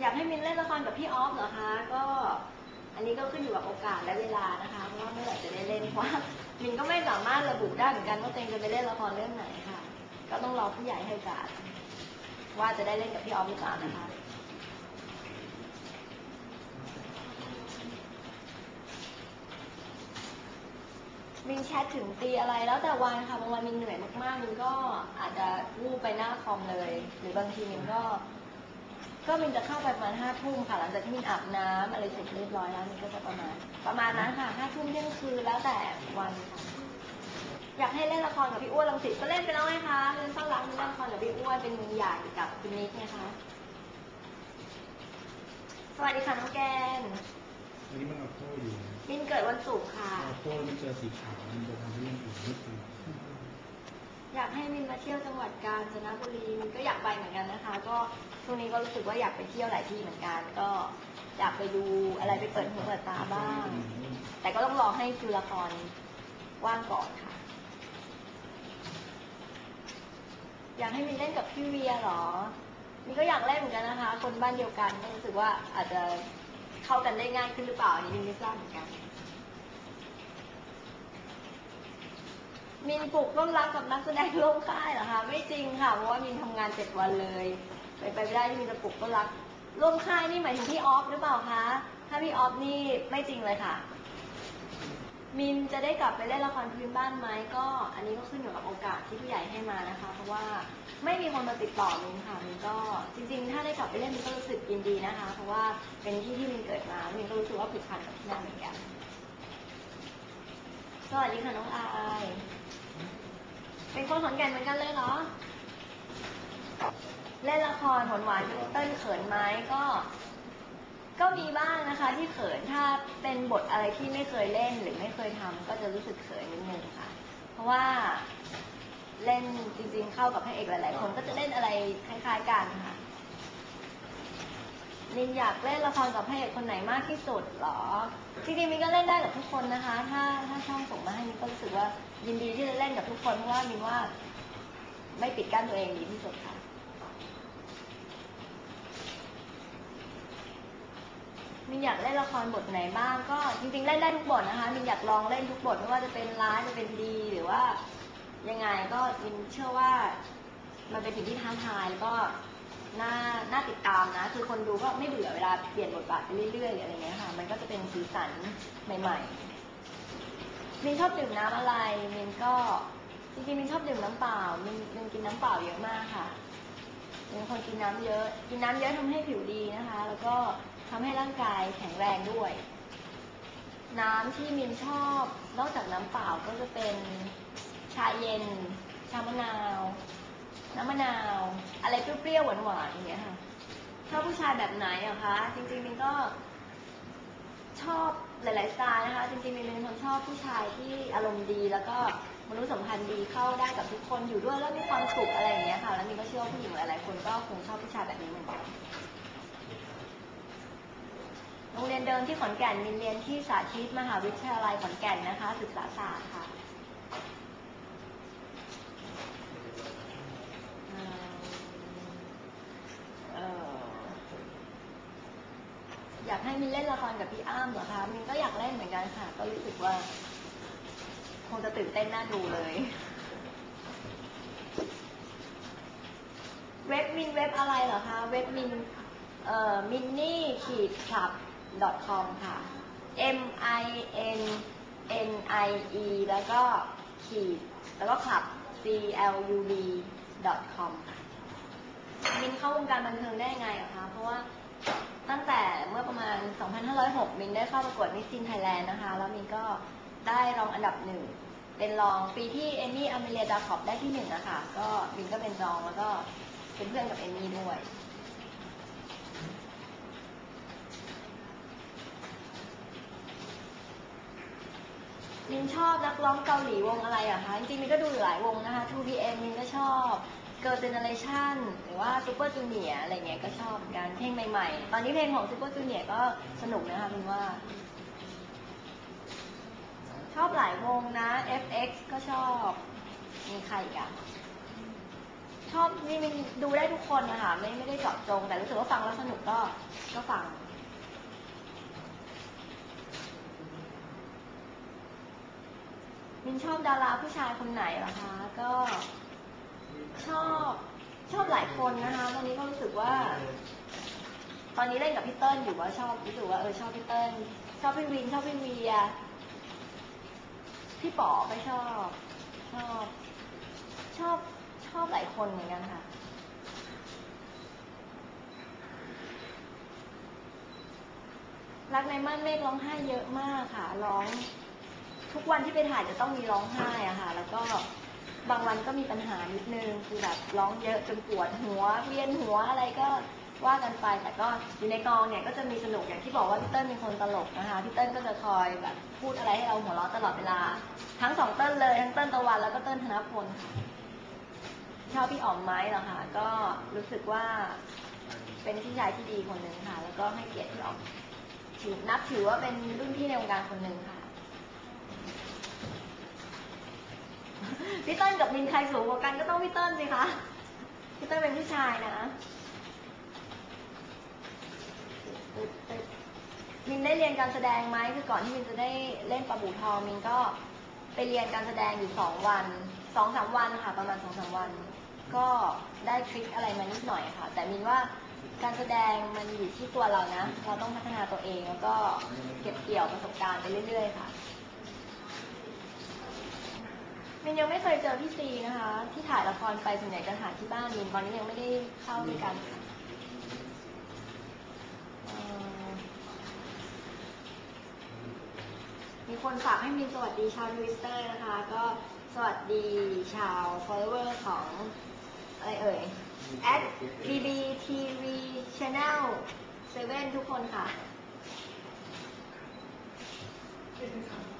อยากให้มินเล่นละครกับพี่ออฟเหรอคะก็ อันนี้ก็ขึ้นอยู่กับโอกาสและเวลานะคะเพราะว่าเมื่อไหร่จะได้เล่นเพราะว่ามินก็ไม่สามารถระบุได้เหมือนกันว่าตัวเองจะไปเล่นละครเรื่องไหนค่ะ ก็ต้องรอผู้ใหญ่ให้โอกาส ว่าจะได้เล่นกับพี่ออฟหรือเปล่านะคะมินแชทถึงตีอะไรแล้วแต่วันค่ะบางวันมินเหนื่อยมากๆมินก็อาจจะวูบไปหน้าคอมเลย หรือบางทีมินก็ ก็มินจะเข้าไปประมาณห้าทุ่มค่ะ หลังจากที่มินอาบน้ำอะไรเสร็จเรียบร้อยแล้วมินก็จะประมาณ ประมาณนั้นค่ะห้าทุ่มเที่ยงคืนแล้วแต่วันค่ะอยากให้เล่นละครกับพี่อ้วนลังสิตก็เล่นไปแล้วไงคะเล่นซ่อนรักเล่นละครกับพี่อ้วนเป็นใหญ่กับคุณนิกไงคะสวัสดีค่ะน้องแกนอันนี้มันเอาโค้อยู่นะมินเกิดวันศุกร์ค่ะ เอาโค้แล้วมันเจอสีขาวมันจะทำให้เรื่องอื่นไม่ดี อยากให้มินมาเที่ยวจังหวัดกาญจนบุรีมินก็อยากไปเหมือนกันนะคะ ก็ช่วงนี้ก็รู้สึกว่าอยากไปเที่ยวหลายที่เหมือนกัน ก็อยากไปดูอะไรไปเปิดหูเปิดตาบ้าง แต่ก็ต้องรอให้คิวละครว่างก่อนค่ะ อยากให้มินเล่นกับพี่เวียเหรอมินก็อยากเล่นเหมือนกันนะคะ คนบ้านเดียวกันก็รู้สึกว่าอาจจะเข้ากันได้ง่ายขึ้นหรือเปล่าอันนี้มินไม่ทราบเหมือนกัน มินปลุกร่วมรักกับนักแสดงร่วมค่ายเหรอคะไม่จริงค่ะเพราะว่ามินทำงานเจ็ดวันเลยไปไปไม่ได้ที่มินจะปลุกร่วมรักร่วมค่ายนี่หมายถึงพี่ออฟหรือเปล่าคะถ้าพี่ออฟนี่ไม่จริงเลยค่ะ มินจะได้กลับไปเล่นละครพื้นบ้านไหมก็ อันนี้ก็ขึ้นอยู่กับโอกาสที่ผู้ใหญ่ให้มานะคะ เพราะว่าไม่มีคนมาติดต่อมินค่ะมินก็จริง ๆ ถ้าได้กลับไปเล่นมินก็รู้สึกยินดีนะคะ เพราะว่าเป็นที่ที่มินเกิดมามินก็รู้สึกว่าผูกพันกับที่นั่นเหมือนกันสวัสดีค่ะน้องอาย เป็นคนขอนแก่นเหมือนกันเลยเหรอ เล่นละครหวานหวานๆเต้นเขินไหมก็ ก็มีบ้างนะคะที่เขินถ้าเป็นบทอะไรที่ไม่เคยเล่นหรือไม่เคยทำก็จะรู้สึกเขินนิดนึงค่ะ เพราะว่าเล่นจริงๆเข้ากับพระเอกหลายๆ คนก็จะเล่นอะไรคล้ายๆกันค่ะนินอยากเล่นละครกับพระเอกคนไหนมากที่สุดเหรอ จริงๆมินก็เล่นได้กับทุกคนนะคะ ถ้าถ้าช่องส่งมาให้มินก็รู้สึกว่า ยินดีที่จะเล่นกับทุกคนเพราะว่ามินว่าไม่ปิดกั้นตัวเองดีที่สุดค่ะ มินอยากเล่นละครบทไหนบ้างก็จริงๆเล่นได้ทุกบทนะคะ มินอยากลองเล่นทุกบทไม่ว่าจะเป็นร้ายจะเป็นดีหรือว่ายังไงก็มินเชื่อว่ามันเป็นสิ่งที่ท้าทายแล้วก็น่าน่าติดตามนะ คือคนดูก็ไม่เบื่อเวลาเปลี่ยนบทบาทไปเรื่อยๆหรืออะไรเงี้ยค่ะ มันก็จะเป็นสีสันใหม่ ๆ มินชอบดื่มน้ำอะไรมินก็จริงๆมินชอบดื่มน้ำเปล่ามินมินกินน้ำเปล่าเยอะมากค่ะเป็นคนกินน้ำเยอะ กินน้ำเยอะทำให้ผิวดีนะคะ แล้วก็ทำให้ร่างกายแข็งแรงด้วย น้ำที่มินชอบนอกจากน้ำเปล่าก็จะเป็นชาเย็น ชามะนาว น้ำมะนาว อะไรเปรี้ยวๆหวานๆอย่างเงี้ยค่ะชอบผู้ชายแบบไหนอะคะ จริงๆมินก็ชอบ หลายๆสไตล์นะคะ จริงๆมินเป็นคนชอบผู้ชายที่อารมณ์ดี แล้วก็มนุษยสัมพันธ์ดีเข้าได้กับทุกคนอยู่ด้วยแล้วมีความสุขอะไรอย่างเงี้ยค่ะ แล้วมีก็เชื่อว่าผู้หญิงหลายๆคนก็คงชอบผู้ชายแบบนี้เหมือนกันโรงเรียนเดิมที่ขอนแก่นมินเรียนที่สาธิตมหาวิทยาลัยขอนแก่นนะคะ ศึกษาศาสตร์ค่ะเอิ่มเอ่อ อยากให้มินเล่นละครกับพี่อ้ามเหรอคะมินก็อยากเล่นเหมือนกันค่ะ ก็รู้สึกว่า คงจะตื่นเต้นน่าดูเลย เว็บมินเว็บอะไรเหรอคะ เว็บมินเอ่อมินนี่ขีดคลับ .com ค่ะ m i n n i e แล้วก็ขีด แล้วก็คลับ c l u b com ค่ะมินเข้าวงการบันเทิงได้ยังไงอะคะ เพราะว่า ตั้งแต่เมื่อประมาณ 2506 มินได้เข้าประกวดมิสซินไทยแลนด์นะคะ แล้วมินก็ได้รองอันดับหนึ่ง เป็นรองปีที่เอมี่อเมเลียดาคอบได้ที่หนึ่งอะคะ ก็มินก็เป็นรองแล้วก็เป็นเพื่อนกับเอมี่ด้วย มินชอบนักร้องเกาหลีวงอะไรอะคะ จริงๆมินก็ดูหลายวงนะคะ 2PM มินก็ชอบ Girl Generation หรือว่า Super Junior อะไรเงี้ยก็ชอบเหมือนกันเพลงใหม่ๆ ตอนนี้เพลงของ Super Junior ก็สนุกนะคะมินว่า ชอบหลายวงนะ FX ก็ชอบ มีใครอีกอะชอบนี่มันดูได้ทุกคนนะคะไม่ไม่ได้เจาะจง แต่รู้สึกว่าฟังแล้วสนุกก็ก็ฟังมินชอบดาราผู้ชายคนไหนเหรอคะ ก็ ชอบชอบหลายคนนะคะตอนนี้ก็รู้สึกว่า ตอนนี้เล่นกับพี่เติ้ลอยู่ว่าชอบรู้สึกว่าเออชอบพี่เติ้ลชอบพี่วินชอบพี่เวียพี่ป๋อก็ชอบ ชอบ ชอบชอบหลายคนเหมือนกันค่ะรักในม่านเมฆร้องไห้เยอะมากค่ะ ร้อง ทุกวันที่ไปถ่ายจะต้องมีร้องไห้อะค่ะ แล้วก็ บางวันก็มีปัญหานิดนึงคือแบบร้องเยอะจนปวดหัวเวียนหัวอะไรก็ว่ากันไปแต่ก็อยู่ในกองเนี่ยก็จะมีสนุกอย่างที่บอกว่าพี่เติ้ลเป็นคนตลกนะคะพี่เติ้ลก็จะคอยแบบพูดอะไรให้เราหัวเราะตลอดเวลา ทั้งสองเติ้ลเลยทั้งเติ้ลตะวันแล้วก็เติ้ลธนพลค่ะชอบพี่อ๋อมไหมเหรอคะก็รู้สึกว่าเป็นพี่ชายที่ดีคนหนึ่งค่ะ แล้วก็ให้เกียรติพี่อ๋อมถือนับถือว่าเป็นรุ่นพี่ในวงการคนหนึ่งค่ะ พี่เติ้ลกับมินใครสูงกว่ากันก็ต้องพี่เติ้ลสิคะพี่เติ้ลเป็นผู้ชายนะมินได้เรียนการแสดงไหมคือก่อนที่มินจะได้เล่นปลาบูทองมินก็ไปเรียนการแสดงอยู่สองวันสองสามวันค่ะ ประมาณสองสามวัน ก็ได้ทริคอะไรมานิดหน่อยค่ะ แต่มินว่าการแสดงมันอยู่ที่ตัวเรานะ เราต้องพัฒนาตัวเองแล้วก็เก็บเกี่ยวประสบการณ์ไปเรื่อย ๆ ค่ะ ยังยังไม่เคยเจอพี่ซีนะคะ ที่ถ่ายละครไปส่วนใหญ่จะถ่ายที่บ้านมินตอนนี้ยังไม่ได้เข้าด้วยกันมีคนฝากให้มินสวัสดีชาวทวิตเตอร์นะคะ ก็สวัสดีชาว follower ของอะไรเอ่ย at bbtv channel 7ทุกคนค่ะ เป็นคำ